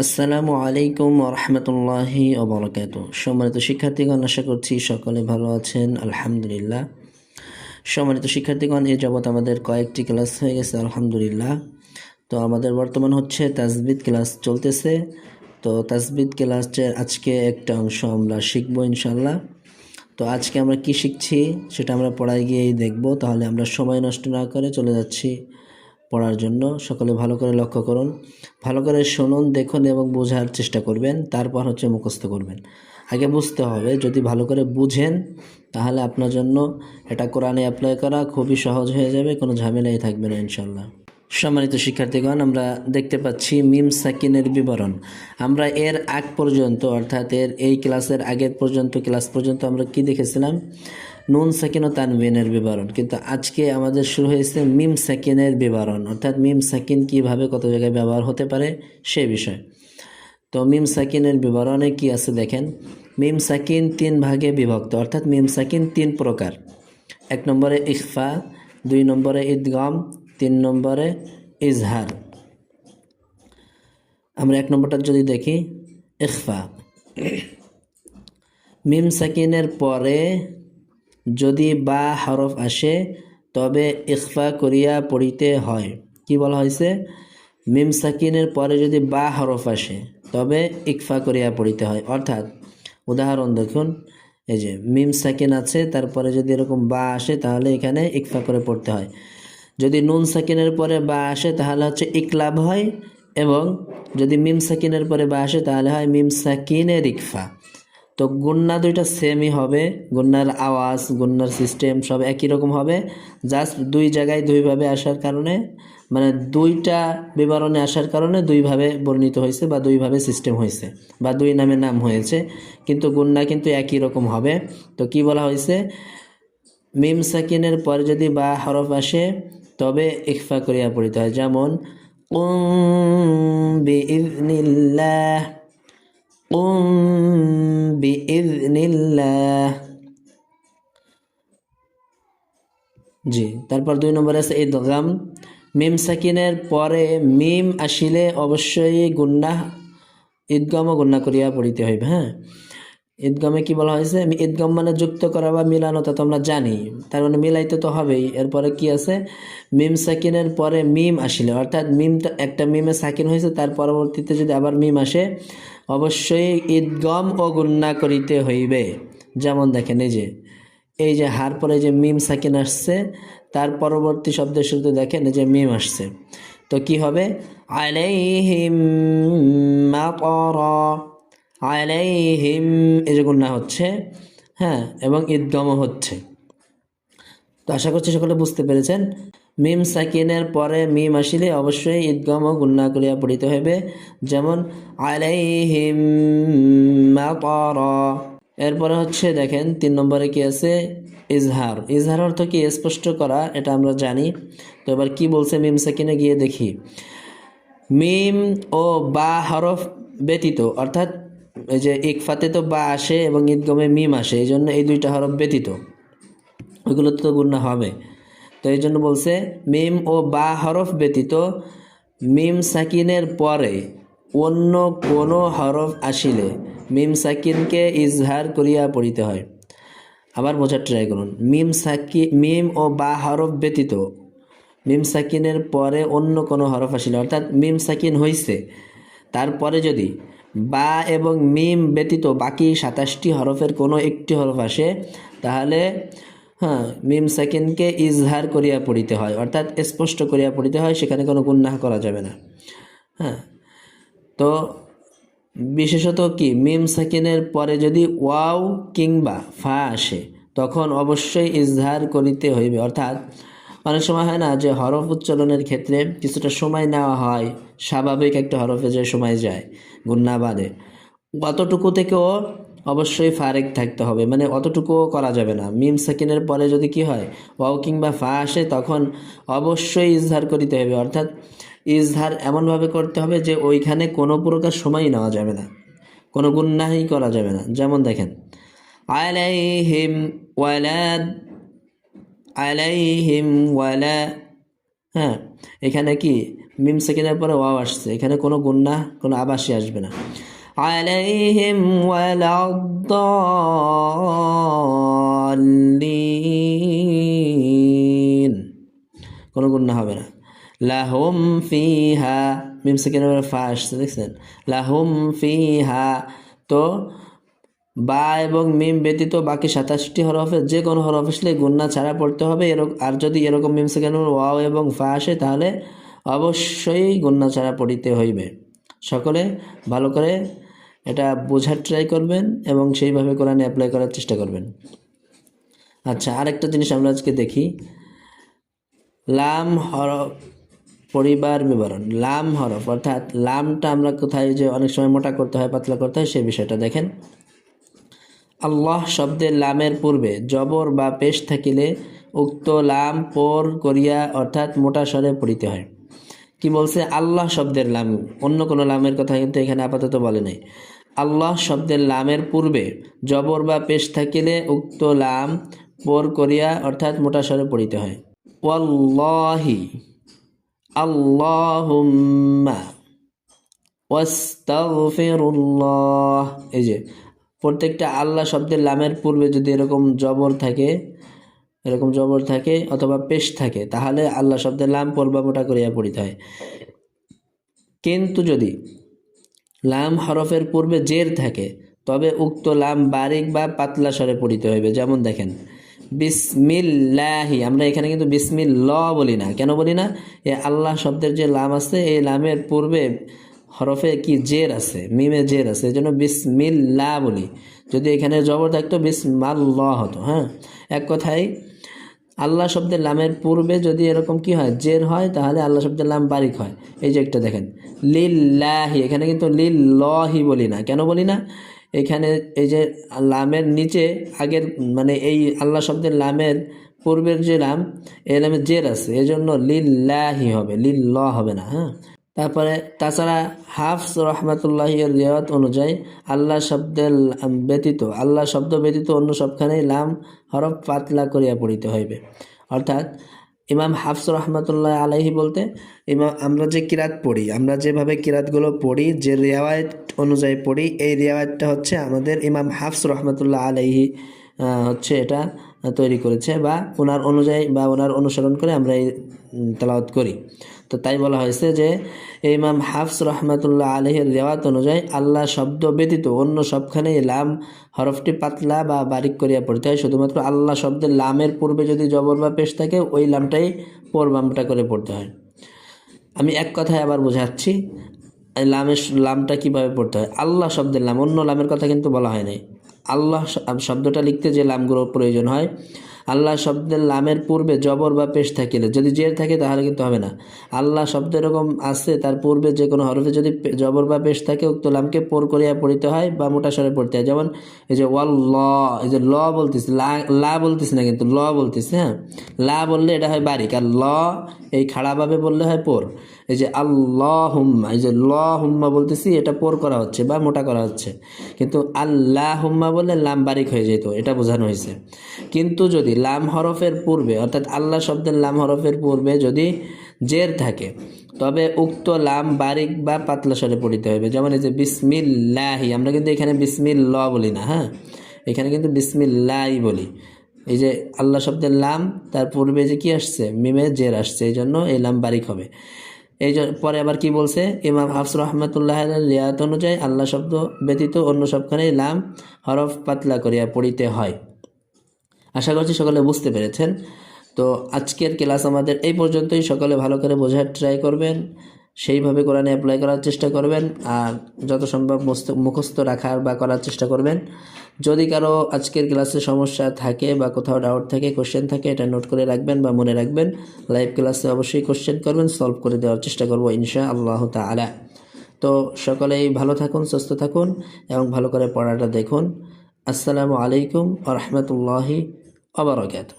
আসসালামু আলাইকুম রহমতুল্লাহি ওবরাকাত সম্মানিত শিক্ষার্থীগণ, আশা করছি সকলে ভালো আছেন। আলহামদুলিল্লাহ। সম্মানিত শিক্ষার্থীগণ, এ যাবৎ আমাদের কয়েকটি ক্লাস হয়ে গেছে, আলহামদুলিল্লাহ। তো আমাদের বর্তমান হচ্ছে তাজবিদ ক্লাস চলতেছে। তো তাজবিদ ক্লাসের আজকে একটা অংশ আমরা শিখব ইনশাল্লাহ তো আজকে আমরা কি শিখছি সেটা আমরা পড়ায় গিয়েই দেখব। তাহলে আমরা সময় নষ্ট না করে চলে যাচ্ছি। পড়ার জন্য সকলে ভালো করে লক্ষ্য করুন, ভালো করে শুনুন, দেখুন এবং বোঝার চেষ্টা করবেন, তারপর হচ্ছে মুখস্থ করবেন। আগে বুঝতে হবে, যদি ভালো করে বুঝেন, তাহলে আপনার জন্য এটা কোরআনে অ্যাপ্লাই করা খুবই সহজ হয়ে যাবে, কোনো ঝামেলাই থাকবে না ইনশাল্লাহ সম্মানিত শিক্ষার্থীগণ, আমরা দেখতে পাচ্ছি মিম সাকিনের বিবরণ। আমরা এর আগ পর্যন্ত, অর্থাৎ এর এই ক্লাসের আগের পর্যন্ত, ক্লাস পর্যন্ত আমরা কি দেখেছিলাম? নুন সাকিন ও তানবিনের বিবরণ। কিন্তু আজকে আমাদের শুরু হয়েছে মিম সাকিনের বিবরণ। অর্থাৎ মিম সাকিন কীভাবে কত জায়গায় ব্যবহার হতে পারে সে বিষয়। তো মিম সাকিনের বিবরণে কি আছে দেখেন? মিম সাকিন তিন ভাগে বিভক্ত। অর্থাৎ মিম সাকিন তিন প্রকার। এক নম্বরে ইখফা, দুই নম্বরে ঈদগম তিন নম্বরে ইজহার। আমরা এক নম্বরটা যদি দেখি, ইখফা। মিম সাকিনের পরে যদি বা হরফ আসে, তবে ইখফা করিয়া পড়িতে হয়। কি বলা হয়েছে? মিম সাকিনের পরে যদি বা হরফ আসে, তবে ইকফা করিয়া পড়িতে হয়। অর্থাৎ, উদাহরণ দেখুন, এই যে মিম সাকিন আছে, তারপরে যদি এরকম বা আসে, তাহলে এখানে ইকফা করে পড়তে হয়। যদি নুন সাকিনের পরে বা আসে, তাহলে হচ্ছে ইকলাব হয় এবং যদি মিম সাকিনের পরে বা আসে, তাহলে হয় মিম সাকিনের ইকফা তো গুন্না দুইটা সেমই হবে। গুন্নার আওয়াজ, গুন্নার সিস্টেম সব একই রকম হবে। জাস্ট দুই জায়গায় দুইভাবে আসার কারণে মানে দুইটা বিবরণে আসার কারণে দুইভাবে বর্ণিত হয়েছে বা দুইভাবে সিস্টেম হয়েছে বা দুই নামে নাম হয়েছে। কিন্তু গুন্না কিন্তু একই রকম হবে। তো কি বলা হয়েছে? মিম সাকিনের পরে যদি বা হরফ আসে, তবে ইকফা করিয়া পড়িতে হয়। যেমন উম বিইذনিল্লাহ قم بإذن الله জি তারপর দুই নম্বরে আছে ঈদগাম মিম সাকিনের পরে মিম আসিলে অবশ্যই গুন্না ঈদগম ও গুন্না করিয়া পড়িতে হইবে হ্যাঁ ঈদগমে কি বলা হয়েছে? ঈদগম মানে যুক্ত করা বা মিলানো, তা তো আমরা জানি। তার মানে মিলাইতে তো হবেই। এরপরে কি আছে? মিম সাকিনের পরে মিম আসিলে। অর্থাৎ মিমটা একটা মিমে সাকিন হয়েছে, তার পরবর্তীতে যদি আবার মিম আসে, অবশ্যই ঈদগম ও গুন্না করিতে হইবে। যেমন দেখেন, এই যে এই যে হার পরে যে মিম সাকিন আসছে, তার পরবর্তী শব্দের শুরুতে দেখেন যে মিম আসছে। তো কি হবে? আলাইহিম মাতারা। আলাইহিম, এই যে হচ্ছে হ্যাঁ এবং ঈদগমও হচ্ছে। তো আশা করছি সকলে বুঝতে পেরেছেন। মিম সাকিনের পরে মিম আসিলে অবশ্যই ঈদগম ও গুন্না করিয়া পড়িতে হবে যেমন, আলাইহিম এরপরে হচ্ছে দেখেন, তিন নম্বরে কি আছে? ইজহার। ইজহার অর্থ কি? স্পষ্ট করা, এটা আমরা জানি। তো এবার কি বলছে মিম সাকিনে গিয়ে দেখি। মিম ও বা হরফ ব্যতীত, অর্থাৎ এই যে ইকফাতে তো বা আসে এবং ঈদগমে মিম আসে, এই জন্য এই দুইটা হরফ ব্যতীত। ওইগুলো তো গুণা হবে। তো এই জন্য বলছে, মিম ও বা হরফ ব্যতীত মিম সাকিনের পরে অন্য কোনো হরফ আসিলে মিম সাকিনকে ইজহার করিয়া পড়িতে হয়। আবার বোঝার ট্রাই করুন। মিম সাকি, মিম ও বা হরফ ব্যতীত মিম সাকিনের পরে অন্য কোনো হরফ আসিলে, অর্থাৎ মিম সাকিন হইছে, তারপরে যদি বা এবং মিম ব্যতীত বাকি সাতাশটি হরফের কোনো একটি হরফ আসে, তাহলে হ্যাঁ মিম সাকিনকে ইজহার করিয়া পড়িতে হয়, অর্থাৎ স্পষ্ট করিয়া পড়িতে হয়, সেখানে কোনো গুন্নাহ করা যাবে না। হ্যাঁ তো বিশেষত কি, মিম সাকিনের পরে যদি ওয়াও কিংবা ফা আসে, তখন অবশ্যই ইজহার করিতে হইবে, অর্থাৎ অনেক সময় হয় না যে হরফ উচ্চারণের ক্ষেত্রে কিছুটা সময় নেওয়া হয়, স্বাভাবিক একটা হরফে যে সময় যায়। গুন্না বাদে অতটুকু থেকেও অবশ্যই ফারেক থাকতে হবে মানে অতটুকুও করা যাবে না। মিম সাকিনের পরে যদি কি হয়, ওয়াও কিংবা ফা আসে, তখন অবশ্যই ইজহার করিতে হবে। অর্থাৎ ইজহার এমনভাবে করতে হবে যে ওইখানে কোনো প্রকার সময় নেওয়া যাবে না, কোনো গুন্নাহি করা যাবে না। যেমন দেখেন, আলাইহিম ওয়ালাদ, আলাইহিম ওয়ালা হ্যাঁ এখানে কি? মিম সেকেন্ডের পরে ওয়াও আসছে। এখানে কোনো গুন্না, কোনো আবাসী আসবে না। আলাইহিম ওয়ালাদ্দাল্লিন। কোনো গুন্না হবে না। লাহুম ফিহা, মিম সেকেন্ডের পরে ফা আসছে, দেখছেন? লাহুম ফিহা, তো বা এবং মিম ব্যতীত বাকি সাতাশটি হরফে যে কোনো হরফ আসলে গুন্না ছাড়া পড়তে হবে। এরকম আর যদি এরকম মিম সেখানে ওয়াও এবং ফা আসে, তাহলে অবশ্যই গুন্না ছাড়া পড়িতে হইবে। সকলে ভালো করে এটা বোঝার ট্রাই করবেন এবং সেইভাবে কোরআনে অ্যাপ্লাই করার চেষ্টা করবেন। আচ্ছা আরেকটা জিনিস আমরা আজকে দেখি। লাম হরফ পরিবার বিবরণ। লাম হরফ, অর্থাৎ লামটা আমরা কোথায় যে অনেক সময় মোটা করতে হয়, পাতলা করতে হয় সেই বিষয়টা দেখেন। আল্লাহ শব্দের লামের পূর্বে জবর বা পেশ থাকিলে উক্ত লাম পর করিয়া অর্থাৎ মোটা স্বরে পড়িতে হয়। কি বলছে? আল্লাহ শব্দের লাম। অন্য কোনো লামের কথা কিন্তু এখানে আপাতত বলে নাই। আল্লাহ শব্দের লামের পূর্বে জবর বা পেশ থাকিলে উক্ত লাম পর করিয়া অর্থাৎ মোটা স্বরে পড়িতে হয়। ওয়াল্লাহি, আল্লাহুম্মা, ওয়াস্তাগফিরুল্লাহ। এই যে প্রত্যেকটা আল্লাহ শব্দের লামের পূর্বে যদি এরকম জবর থাকে, এরকম জবর থাকে অথবা পেশ থাকে, তাহলে আল্লাহ শব্দের লাম পড়বা মোটা করিয়া পড়িতে হয়। কিন্তু যদি লাম হরফের পূর্বে জের থাকে, তবে উক্ত লাম বারিক বা পাতলা স্বরে পড়িতে হইবে। যেমন দেখেন, বিসমিল্লাহি, আমরা এখানে কিন্তু বিসমিল ল বলি না। কেন বলি না? এ আল্লাহ শব্দের যে লাম আছে, এই লামের পূর্বে হরফে কি জের আছে? মিমে জের আছে। এই জন্য বিসমিল্লা বলি। যদি এখানে জবর থাকতো, বিসমাল্লাহ হতো হ্যাঁ? এক কথায়, আল্লাহ শব্দের লামের পূর্বে যদি এরকম কি হয়, জের হয়, তাহলে আল্লাহ শব্দের লাম বারিক হয়। এই যে একটা দেখেন, লিল্লাহি। এখানে কিন্তু লিল্লাহি বলি না। কেন বলি না? এখানে এই যে লামের নিচে, আগের মানে এই আল্লাহ শব্দের লামের পূর্বের যে লাম, এই লামের জের আছে। এই জন্য লিল্লাহি হবে লিল্ল হবে না হ্যাঁ? তারপরে তাছাড়া হাফস রহমাতুল্লাহ এর রিয়াত অনুযায়ী আল্লাহ শব্দের ব্যতীত, আল্লাহ শব্দ ব্যতীত অন্য সবখানেই লাম, হরফ পাতলা করিয়া পড়িতে হইবে। অর্থাৎ ইমাম হাফস রহমতুল্লাহ আলাইহি বলতে ইমাম আমরা যে কিরাত পড়ি, আমরা যেভাবে কিরাতগুলো পড়ি, যে রেওয়ায়ত অনুযায়ী পড়ি, এই রেওয়ায়তটা হচ্ছে আমাদের ইমাম হাফস রহমতুল্লাহ আলাইহি হচ্ছে এটা তৈরি করেছে বা ওনার অনুযায়ী বা ওনার অনুসরণ করে আমরা এই তেলাওয়াত করি। তো তাই বলা হয়েছে যে ইমাম হাফস রহমতুল্লাহ আলহের রেওয়াত অনুযায়ী আল্লাহ শব্দ ব্যতীত অন্য সবখানে লাম হরফটি পাতলা বা বারিক করিয়া পড়তে হয়। শুধুমাত্র আল্লাহ শব্দের লামের পূর্বে যদি জবর বা পেশ থাকে, ওই লামটাই পরবামটা করে পড়তে হয়। আমি এক কথায় আবার বোঝাচ্ছি লামের লামটা কীভাবে পড়তে হয়? আল্লাহ শব্দের লাম, অন্য লামের কথা কিন্তু বলা হয় নাই। আল্লাহ শব্দটা লিখতে যে লামগুলোর প্রয়োজন হয় আল্লাহ শব্দের লামের পূর্বে জবর বা পেশ থাকিলে। যদি জের থাকে, তাহলে কিন্তু হবে না। আল্লাহ শব্দ এরকম আছে, তার পূর্বে যে কোনো হরফে যদি জবর বা পেশ থাকে, উক্ত লামকে পোর করিয়া পড়িতে হয় বা মোটা স্বরে পড়তে হয়। যেমন এই যে ওয়াল ল এই যে ল বলতেছি, লা বলতেছি না কিন্তু ল বলতেছি হ্যাঁ? লা বললে এটা হয় বারিক, আর ল এই খাড়াভাবে বললে হয় পোর। এই যে আল্লাহ হুম্মা এই যে ল হুম্মা বলতেছি, এটা পোর করা হচ্ছে বা মোটা করা হচ্ছে। কিন্তু আল্লাহ হুম্মা বললে লাম বারিক হয়ে যেত, এটা বোঝানো হয়েছে। কিন্তু যদি লাম হরফের পূর্বে, অর্থাৎ আল্লাহ শব্দের লাম হরফের পূর্বে যদি জের থাকে, তবে উক্ত লাম বারিক বা পাতলা স্বরে পড়িতে হবে যেমন এই যে বিসমিল্লাহি, আমরা কিন্তু এখানে বিসমিল্ল বলি না হ্যাঁ? এখানে কিন্তু বিসমিল্লাহি বলি। এই যে আল্লাহ শব্দের লাম, তার পূর্বে যে কি আসছে? মিমে জের আসছে, এই জন্য এই লাম বারিক হবে। এই পরে আবার কি বলছে? ইমাম হাফস রহমতুল্লাহ রিয়াত অনুযায়ী আল্লাহ শব্দ ব্যতীত অন্য সবখানে লাম হরফ পাতলা করিয়া পড়িতে হয়। আশা করছি সকলে বুঝতে পেরেছেন। তো আজকের ক্লাস আমাদের এই পর্যন্তই। সকলে ভালো করে বোঝার ট্রাই করবেন, সেইভাবে কোরআনে অ্যাপ্লাই করার চেষ্টা করবেন, আর যত সম্ভব মুখস্থ রাখার বা করার চেষ্টা করবেন। যদি কারও আজকের ক্লাসে সমস্যা থাকে বা কোথাও ডাউট থাকে কোশ্চেন থাকে, এটা নোট করে রাখবেন বা মনে রাখবেন। লাইভ ক্লাসে অবশ্যই কোশ্চেন করবেন সলভ করে দেওয়ার চেষ্টা করব ইনশা আল্লাহ তালা তো সকলেই ভালো থাকুন, সুস্থ থাকুন এবং ভালো করে পড়াটা দেখুন। আসসালামু আলাইকুম আ রহমতুল্লাহি وبركاته.